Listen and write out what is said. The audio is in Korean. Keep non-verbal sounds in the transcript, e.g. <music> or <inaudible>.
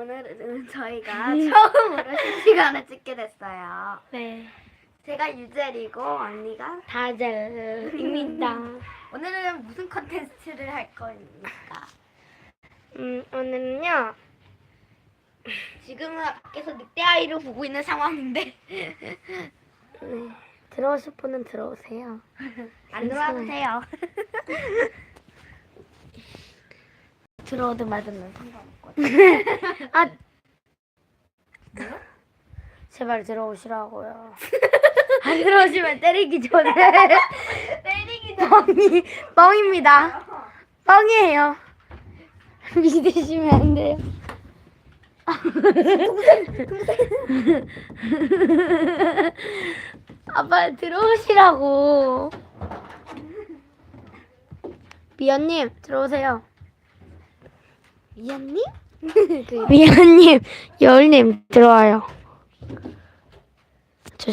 오늘은 <laughs> 저희가 처음으로 실시간을 찍게 됐어요. 네. 제가 유젤이고 언니가 다젤입니다. <laughs> 오늘은 무슨 컨텐츠를 할 겁니까? 음, 오늘은요. 지금은 밖에서 늑대 아이를 보고 있는 상황인데 네. 들어오실 분은 들어오세요. 안 들어와도 돼요. <laughs> 들어오든 말든 상관없거든. <laughs> 아. 제발 들어오시라고요. <laughs> 안 들어오시면 때리기 전에 <laughs> 때리기 뻥이 뻥입니다. 뻥이에요. 믿으시면 안 돼요. 아빠 들어오시라고. 미연님 들어오세요. 미연님? 미연님, 여울님 들어와요.